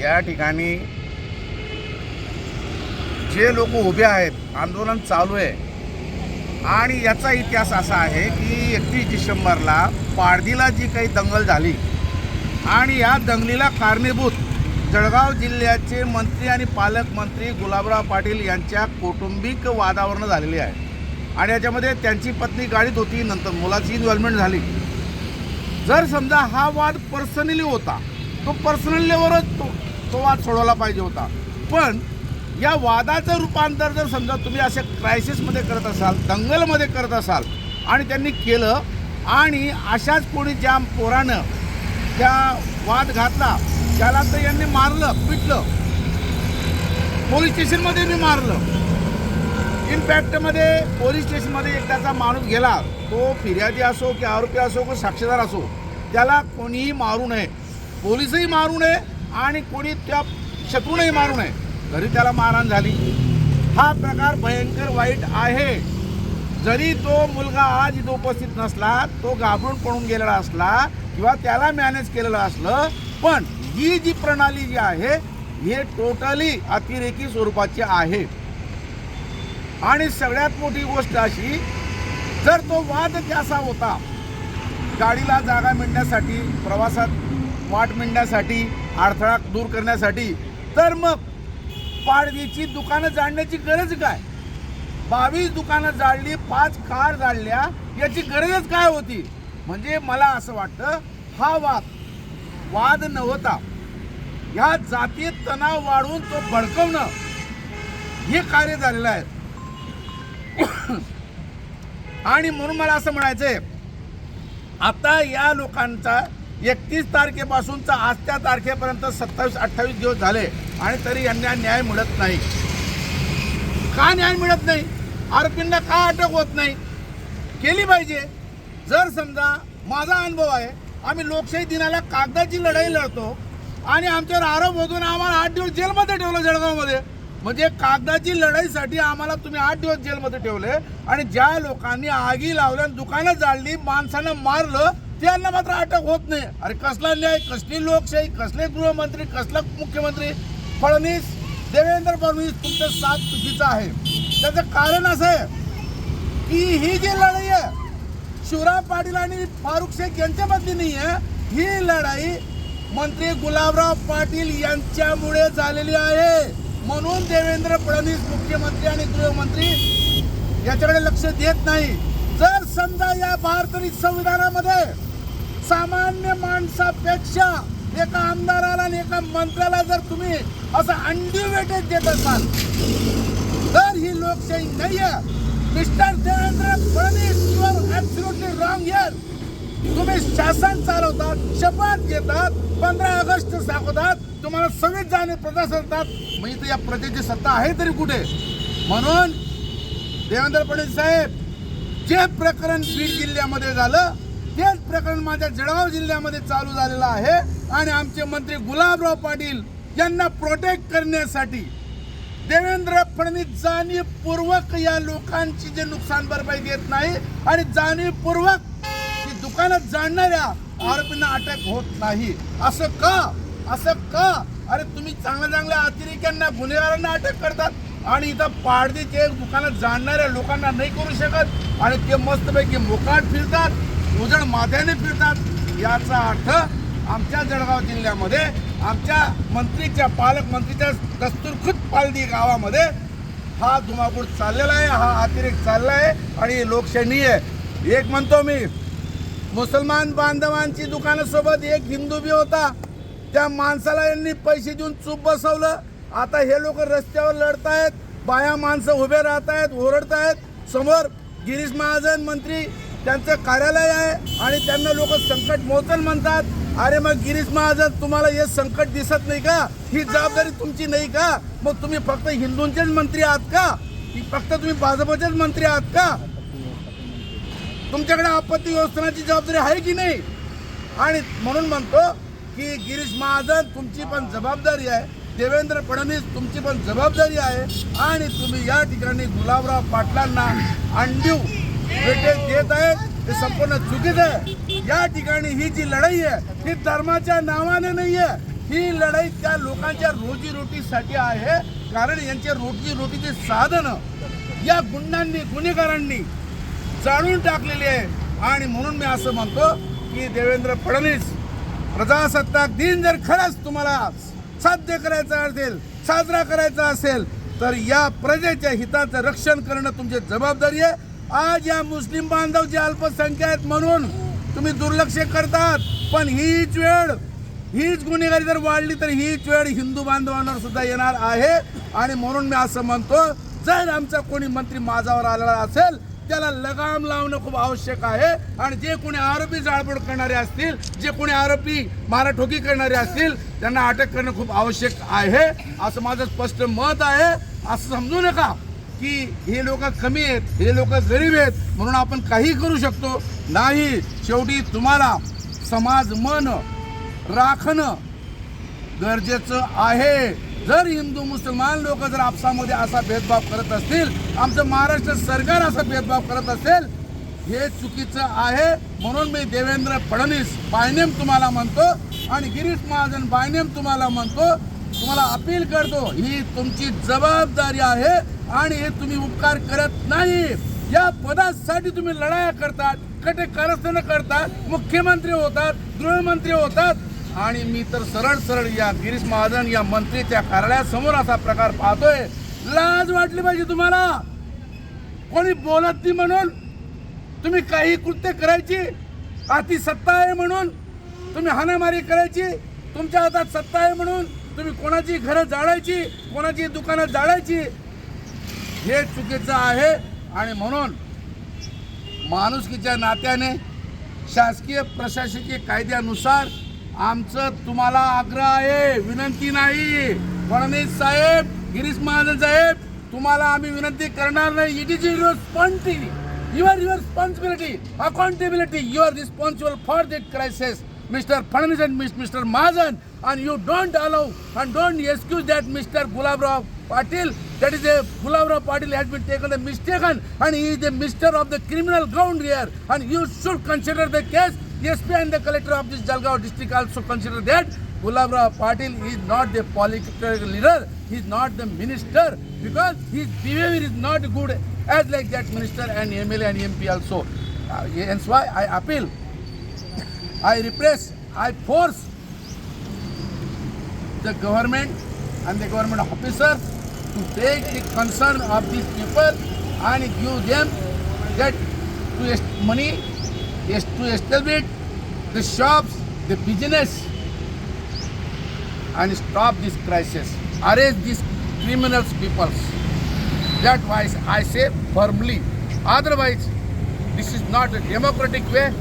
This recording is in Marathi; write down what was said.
या ठिकाणी जे लोक उभे आहेत आंदोलन चालू आहे. आणि याचा इतिहास असा आहे की एकतीस डिसेंबरला पारधीला जी काही दंगल झाली आणि या दंगलीला कारणीभूत जळगाव जिल्ह्याचे मंत्री आणि पालकमंत्री गुलाबराव पाटील यांच्या कौटुंबिक वादावरनं झालेली आहे. आणि याच्यामध्ये त्यांची पत्नी गाडीत होती नंतर मुलाची इन्व्हॉल्वमेंट झाली. जर समजा हा वाद पर्सनली होता तो पर्सनल लेवलच तो वाद सोडवला पाहिजे होता. पण या वादाचं रूपांतर जर समजा तुम्ही असे क्रायसिसमध्ये करत असाल दंगलमध्ये करत असाल आणि त्यांनी केलं आणि अशाच कोणी ज्या पोरानं त्या वाद घातला त्याला तर यांनी मारलं पिटलं. पोलीस स्टेशनमध्ये मी मारलं. इनफॅक्टमध्ये पोलीस स्टेशनमध्ये एक त्याचा माणूस गेला. तो फिर्यादी असो की आरोपी असो की साक्षीदार असो त्याला कोणीही मारू नये. पोलीसही मारू नये आणि कोणी त्या शत्रूनही मारू नये. घरी त्याला मारहाण झाली. हा प्रकार भयंकर वाईट आहे. जरी तो मुलगा आज इथं उपस्थित नसला तो घाबरून पडून गेलेला असला किंवा त्याला मॅनेज केलेलं असलं पण ही जी प्रणाली जी आहे हे टोटली अतिरेकी स्वरूपाची आहे. आणि सगळ्यात मोठी गोष्ट अशी जर तो वाद कसा होता गाडीला जागा मिळण्यासाठी प्रवासात वाट मिळण्यासाठी अडथळा दूर करण्यासाठी. तर मग पाडवीची दुकानं जाळण्याची गरज काय? बावीस दुकानं जाळली पाच कार जाळल्या याची गरजच काय होती? म्हणजे मला असं वाटतं हा वाद वाद नव्हता ह्या जातीय तणाव वाढवून तो भडकवणं हे कार्य झालेलं आहे. आणि म्हणून मला असं म्हणायचंय आता या लोकांचा एकतीस तारखेपासूनचा आज त्या तारखेपर्यंत सत्तावीस अठ्ठावीस दिवस झाले आणि तरी यांना न्याय मिळत नाही. का न्याय मिळत नाही? आरोपींना का अटक होत नाही? केली पाहिजे. जर समजा माझा अनुभव आहे आम्ही लोकशाही दिनाला कागदाची लढाई लढतो आणि आमच्यावर आरोप होतून आम्हाला आठ दिवस जेलमध्ये ठेवलं जळगावमध्ये. म्हणजे कागदाची लढाईसाठी आम्हाला तुम्ही आठ दिवस जेलमध्ये ठेवले आणि ज्या लोकांनी आगी लावल्या दुकानं जाळली माणसानं मारलं त्यांना मात्र अटक होत नाही. अरे कसला न्याय कसली लोकशाही कसले गृहमंत्री कसला मुख्यमंत्री? फडणवीस देवेंद्र फडणवीस तुमचं साथ चुकीचं आहे. त्याचं कारण असं आहे की ही जी लढाई आहे शिवराम पाटील आणि फारुख शेख यांच्यामधली नाही आहे. ही लढाई मंत्री गुलाबराव पाटील यांच्यामुळे झालेली आहे. म्हणून देवेंद्र फडणवीस मुख्यमंत्री आणि गृहमंत्री याच्याकडे लक्ष देत नाही. जर समजा या भारतीय संविधानामध्ये सामान्य माणसापेक्षा एका आमदाराला आणि एका मंत्र्याला जर तुम्ही असं अंड्यू वेटेज देत असाल तर ही लोकशाही नाही आहे mister Devendra Fadnavis you are absolutely wrong here तुम्ही शासन चालवतात शपथ घेतात पंधरा ऑगस्ट दाखवतात तुम्हाला सव्वीस जानेवारी प्रजा सांगतात या प्रजेची सत्ता आहे तरी कुठे? म्हणून देवेंद्र फडणवीस साहेब जे प्रकरण बीड जिल्ह्यामध्ये झालं हेच प्रकरण माझ्या जळगाव जिल्ह्यामध्ये चालू झालेलं आहे. आणि आमचे मंत्री गुलाबराव पाटील यांना प्रोटेक्ट करण्यासाठी देवेंद्र फडणवीस जाणीवपूर्वक या लोकांची जे नुकसान भरपाई देत नाही आणि जाणीवपूर्वक दुकानात जाणणाऱ्या आरोपींना अटक होत नाही. असं का? असं का? अरे तुम्ही चांगल्या चांगल्या अतिरेक्यांना गुन्हेगारांना अटक करतात आणि इथं पाडदीचे दुकानात जाणणाऱ्या लोकांना नाही करू शकत आणि ते मस्तपैकी मोकाट फिरतात. उजड माथ्याने फिरतात. याचा अर्थ आमच्या जळगाव जिल्ह्यामध्ये आमच्या मंत्रीच्या पालकमंत्रीच्या दस्तुरखुद पालदी गावामध्ये हा धुमाकूळ चाललेला आहे हा अतिरेक चालला आहे आणि लोकशाही आहे. एक म्हणतो मी मुसलमान बांधवांची दुकानासोबत एक हिंदू बी होता. त्या माणसाला यांनी पैसे देऊन चूप बसवलं. आता हे लोक रस्त्यावर लढत आहेत बाया माणसं उभे राहत आहेत ओरडत आहेत समोर गिरीश महाजन मंत्री त्यांचं कार्यालय आहे आणि त्यांना लोक संकट मोचन म्हणतात. अरे मग गिरीश महाजन तुम्हाला हे संकट दिसत नाही का? ही जबाबदारी तुमची नाही का? मग तुम्ही फक्त हिंदूंचेच मंत्री आहात का? की फक्त तुम्ही भाजपचेच मंत्री आहात का? तुमच्याकडे आपत्ती व्यवस्थानाची जबाबदारी आहे की नाही? आणि म्हणून म्हणतो की गिरीश महाजन तुमची पण जबाबदारी आहे. देवेंद्र फडणवीस तुमची पण जबाबदारी आहे. आणि तुम्ही या ठिकाणी गुलाबराव पाटलांना अंडीव वेटेज देत आहेत ते संपूर्ण चुकीचं आहे. या ठिकाणी ही जी लढाई आहे ही धर्माच्या नावाने नाही आहे ही लढाई त्या लोकांच्या रोजीरोटीसाठी आहे कारण यांच्या रोजी रोटीचे या गुंडांनी गुन्हेगारांनी जाणून टाकलेली आहे. आणि म्हणून मी असं म्हणतो की देवेंद्र फडणवीस प्रजासत्ताक दिन जर खरंच तुम्हाला साध्य करायचा असेल साजरा करायचा असेल तर या प्रजेच्या हिताचं रक्षण करणं तुमची जबाबदारी आहे. आज या मुस्लिम बांधव जे अल्पसंख्या आहेत म्हणून तुम्ही दुर्लक्ष करतात पण हीच वेळ हीच गुन्हेगारी जर वाढली तर हीच वेळ हिंदू बांधवांवर सुद्धा येणार आहे. आणि म्हणून मी असं म्हणतो जर आमचा कोणी मंत्री माझावर आलेला असेल त्याला लगाम लावणं खूप आवश्यक आहे. आणि जे कोणी आरोपी जाळपोळ करणारे असतील जे कोणी आरोपी माराठोकी करणारे असतील त्यांना अटक करणं खूप आवश्यक आहे. असं माझं स्पष्ट मत आहे. असं समजू नका. की हे लोक कमी आहेत हे लोक गरीब आहेत म्हणून आपण काही करू शकतो. नाही शेवटी तुम्हाला समाज मन राखणं गरजेचं आहे. जर हिंदू मुसलमान लोक जर आपसामध्ये असा भेदभाव करत असतील आमचं महाराष्ट्र सरकार असा भेदभाव करत असेल हे चुकीचं आहे. म्हणून मी देवेंद्र फडणवीस बायनेम तुम्हाला म्हणतो आणि गिरीश महाजन बायनेम तुम्हाला म्हणतो. तुम्हाला अपील करतो ही तुमची जबाबदारी आहे. आणि हे तुम्ही उपकार करत नाही. या पदासाठी तुम्ही लढाया करतात कटे कारस्थानं करतात मुख्यमंत्री होतात गृहमंत्री होतात. आणि मी तर सरळ सरळ या गिरीश महाजन या मंत्रीच्या कार्यालयासमोर असा प्रकार पाहतोय. लाज वाटली पाहिजे तुम्हाला? कोणी बोलत नाही म्हणून? तुम्ही काही कृत्य करायची? अति सत्ता आहे म्हणून? तुम्ही हाणामारी करायची? तुमच्या हातात सत्ता आहे म्हणून? तुम्ही कोणाची घरं जाळायची? कोणाची दुकानं जाळायची? हे चुकीचं आहे आणि म्हणून माणुसकीच्या नात्याने शासकीय प्रशासकीय कायद्यानुसार आमचं तुम्हाला आग्रह आहे विनंती नाही. फडणवीस साहेब गिरीश महाजन साहेब तुम्हाला आम्ही विनंती करणार नाही. It is responsibility your responsibility accountability you are responsible for that crisis mister Fadnavis and mister Mahajan and you don't don't and don't excuse that mister Gulabrao Patil. That is a Gulabrao Patil has been taken a mistaken, and he is the Mister of the criminal ground here, and you should consider the case. SP and the collector of this Jalgaon district also consider that Gulabrao Patil is not the political leader. He is not the minister because his behavior is not good as like that minister and MLA and MP also. Uh, hence why I appeal. I repress, I force the government and the government officer to take the concern of these people and give them that to money is to establish the shops, the business and stop this crisis. Arrest these criminals peoples. That why I say firmly. Otherwise, this is not a democratic way.